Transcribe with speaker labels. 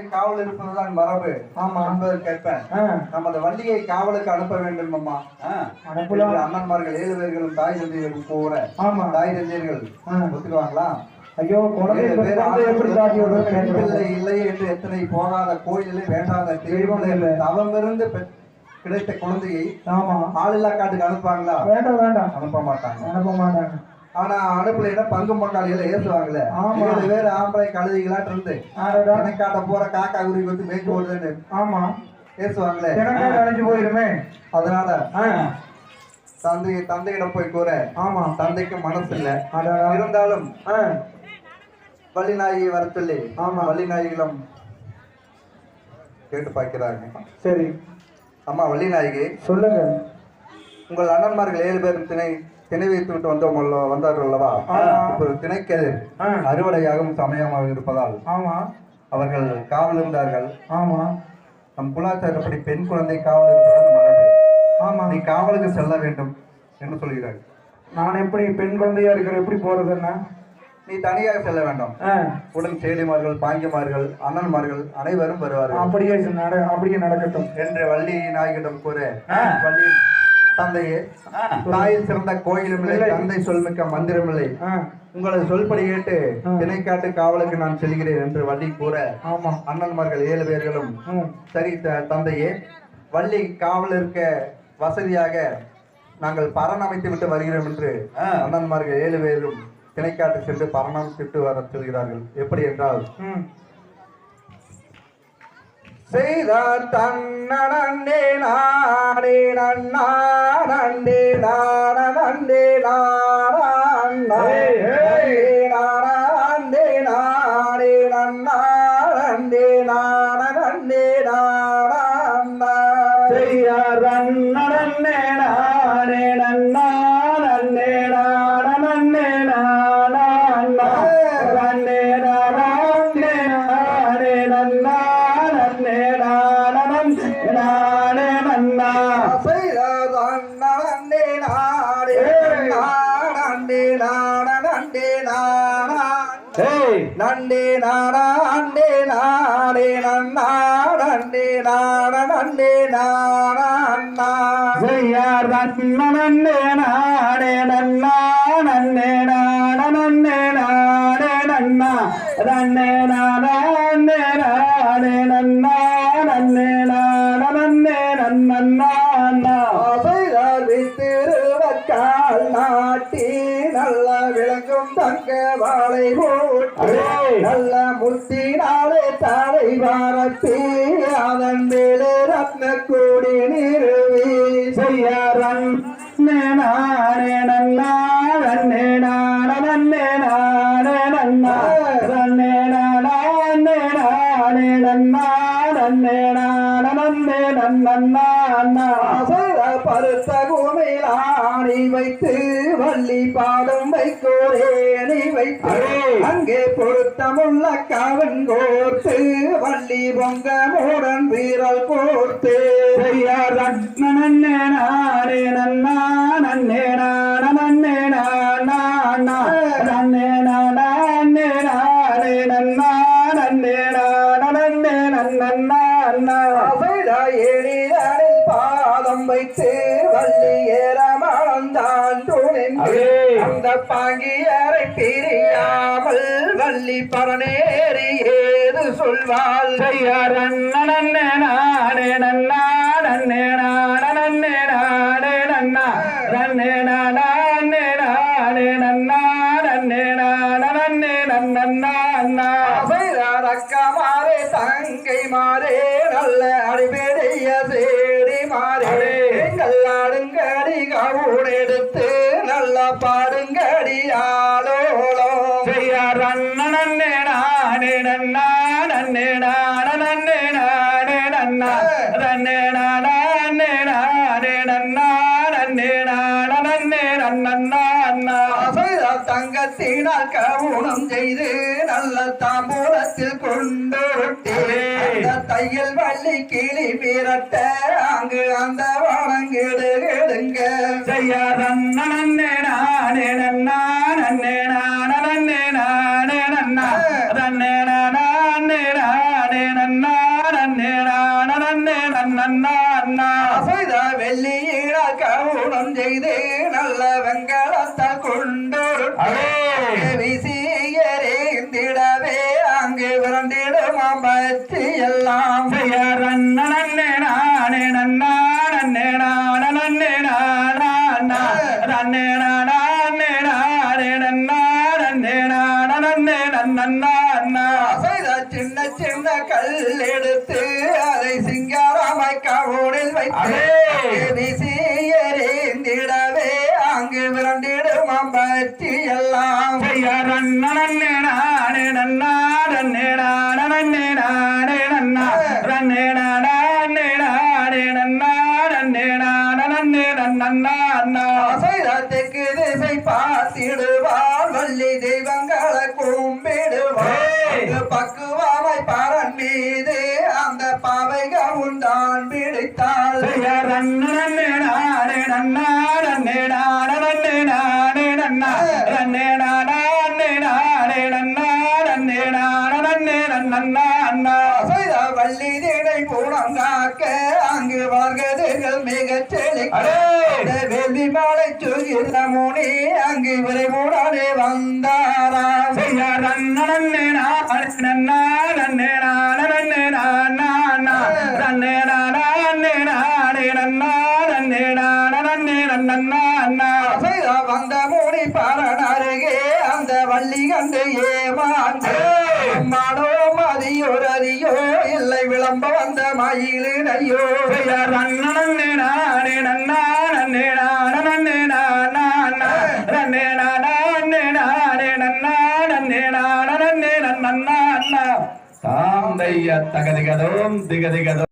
Speaker 1: காவல் இருப்பதுதான் மரபு.
Speaker 2: ஆமா.
Speaker 1: என்பதற்கேற்ப நமது வள்ளியை காவலுக்கு அனுப்ப வேண்டும் அம்மா. அண்ணன்மார்கள் ஏழு பேர்களும் தாய் தந்தையர்களும் கூற
Speaker 2: ஆமா.
Speaker 1: தாய் தந்தையர்கள். ஒத்துக்குவாங்களா?
Speaker 2: ஐயோ குழந்தை.
Speaker 1: இல்லை என்று எத்தனை போகாத கோயிலில் வேண்டாத
Speaker 2: தெய்வம்.
Speaker 1: தவமிருந்து கிடைத்த குழந்தையை
Speaker 2: ஆமா.
Speaker 1: ஆளில்லா காட்டுக்கு அனுப்புவாங்களா?
Speaker 2: வேண்டாம் வேண்டாம்.
Speaker 1: அனுப்ப மாட்டாங்க.
Speaker 2: அனுப்ப மாட்டாங்க.
Speaker 1: ஆனா அனுப்பலைன்னா பங்கு பங்காளிகளை ஏசுவாங்கல்ல
Speaker 2: ஆமா.
Speaker 1: பேர் ஆம்பளை கழுதிகளாட்டு இருந்து
Speaker 2: ஆடடா.
Speaker 1: காட்ட போற காக்கா உரி வந்து மேய்ச்சி ஓடுதுன்னு
Speaker 2: ஆமா.
Speaker 1: ஏசுவாங்களே
Speaker 2: எனக்கு அடைஞ்சு போயிருமே.
Speaker 1: அதனால தந்தை தந்தையிடம் போய் கூற.
Speaker 2: ஆமா.
Speaker 1: தந்தைக்கு மனசு இல்ல. இருந்தாலும் வள்ளி நாயை வர சொல்லி
Speaker 2: ஆமா.
Speaker 1: வள்ளி நாயகிலும் கேட்டு பார்க்கிறாங்க.
Speaker 2: சரி.
Speaker 1: அம்மா வள்ளி நாயகி
Speaker 2: சொல்லுங்க.
Speaker 1: உங்கள் அண்ணன்மார்கள் ஏழு பேரும் திணை திணை வைத்து விட்டு வந்தோம் வந்தார்கள் அல்லவா. இப்போது திணைக்கு
Speaker 2: ஆ.
Speaker 1: அறுவடையாகும் சமயமாக இருப்பதால்
Speaker 2: ஆமா.
Speaker 1: அவர்கள் காவல் இருந்தார்கள்.
Speaker 2: ஆமா.
Speaker 1: நம் குலாச்சாரப்படி பெண் குழந்தை காவல் இருப்பது மரபு
Speaker 2: ஆமா.
Speaker 1: நீ காவலுக்கு செல்ல வேண்டும் என்று சொல்கிறார்கள்
Speaker 2: நான் எப்படி பெண் குழந்தையா இருக்கிற எப்படி போறதுன்னா
Speaker 1: நீ தனியாக செல்ல வேண்டாம். உடன் சேலிமார்கள் பாங்கிமார்கள் அண்ணன்மார்கள் அனைவரும் வருவார்கள்.
Speaker 2: அப்படியே அப்படியே நடக்கட்டும்.
Speaker 1: என்று வள்ளி நாயகிடம் கூற வள்ளி தந்தையே தாயில் சிறந்த கோயிலும் இல்லை. தந்தை சொல்மிக்க மந்திரமில்லை.
Speaker 2: ஆ,
Speaker 1: உங்களது சொல்படி கேட்டு திணைக்காட்டு காவலுக்கு நான் செல்கிறேன் என்று வள்ளி கூற
Speaker 2: ஆமா.
Speaker 1: அண்ணன்மார்கள் ஏழு பேர்களும் சரி த- தந்தையே வள்ளி காவல் இருக்க வசதியாக நாங்கள் பரண் அமைத்து விட்டு வருகிறோம் என்று அண்ணன்மார்கள் ஏழு பேரும் திணைக்காட்டு சென்று பரணமைத்து வர சொல்கிறார்கள். எப்படி என்றால்
Speaker 2: ம்.
Speaker 1: செய்தார் தன்னே நாடே நன்னே நாடே நாடே நாடே நன்னே நாடே நண்டே நாடா
Speaker 2: செய்யார் நன்னே ஏய்.
Speaker 1: நண்டே நாடா அண்டே நாடே நன்னாடே நாட நண்டே நாடா
Speaker 2: செய்யார் நன்னே. நானே நன்னா நன்னே நாட நன்னே நானே நன்னா. நன்னே நானே நானே நன்னா நன்னே.
Speaker 1: திருவக்கால் நாட்டி நல்ல விளங்கும் தங்க வாழை போட்டு நல்ல முத்தினாலே தலை வாரத்தி அதன் மேலே ரத்ன கூடி நிறுவி
Speaker 2: செய்யாரன் நானே நன்னா நன்னே
Speaker 1: ஆசைதார் பருத்த குமையில் ஆணி வைத்து வள்ளி பாதம் வைக்கோரே நீ வைத்து அங்கே பொருத்தமுள்ள கவன் கோர்த்து வள்ளி பொங்க மூடன் வீரல் கோர்த்து.
Speaker 2: செய்யாரன் நன்னே நானே நன்னா நன்னே
Speaker 1: வைத்து வள்ளி ஏறமானந்தான் துணிந்து அந்த பாங்கியரை பிரியாமல் வள்ளி பரநேறி ஏது சொல்வாள்?
Speaker 2: நன்னே நானே நன்னா நன்னே நாட நன்னே நாடே நன்னா நன்னே நானே நானே நன்னா நன்னே நாட நன்னே நன்னா.
Speaker 1: அவைதார் அக்கமாரே தங்கை மாறே நல்ல அடிபெடைய மாறே எங்கள் ஆடுங்கடி நல்லா பாடுங்கடி ஆளோளோ
Speaker 2: செய்யாரன் நன்னே நானே நன்னா நன்னே நாட நன்னே நாடே நன்னா நன்னே நானே நானே நன்னா நன்னே நன்னே நன்னா
Speaker 1: தங்கத்தினால் கவுனம் செய்து நல்ல தாம்பூலத்தில் கொண்டு அந்த தையல் வள்ளி கிளி மிரட்ட அங்கு அந்த வணங்கிடுங்க
Speaker 2: செய்யாரன் நன்னே நானே நன்னா நன்னே
Speaker 1: எல்லாம்
Speaker 2: செய்ய ரன்ன நன்னே நானே நன்னா நன்னே நான நன்னே நானா நன்னே நானா நன்னே நானே நன்னா நன்னே நான நன்னே நன்னா அண்ணா
Speaker 1: சின்ன சின்ன கல் எடுத்து அதை சிங்காரமாய் கவுனில் வைத்து
Speaker 2: அடே!
Speaker 1: வீசியறிந்திடவே அங்கு விரண்டிடுமாம் பற்றி எல்லாம்.
Speaker 2: செய்ய ரன்ன நன்னே நானே நன்னா நன்னே நான நன்னே நானே
Speaker 1: தெற்கு திசை பார்த்திடுவாள் வள்ளி தெய்வங்களை கும்பிடுவாள்
Speaker 2: ஏய்!
Speaker 1: பக்குவாமை பரன் மீது அந்த பாவைகள் உண்டான் பிடித்தாள்
Speaker 2: நன்னே நானே நன்னா நான நன்னே நானே நன்னா ரன்னே
Speaker 1: திடை பூனம் காக்க அங்கு வாழ்கதிர்கள் மிகச் செழிக்க. மாலை சுகிர முனி அங்கு விரைவுடனே அசைத வந்த முனி அந்த வள்ளி கண்டு ஏமாந்து
Speaker 2: ஏய்!
Speaker 1: மானோ மதியோ ரதியோ இல்லை விளம்ப வந்த மயிலினையோ
Speaker 2: செய்ய ரன்ன நானே நன்னா நன்னே நான நன்னே நானா நன்னே நானே நன்னா நன்னே நான நன்னே நன்னா அண்ணா தாம் தைய தகதிகதோம் திகதிகதோம்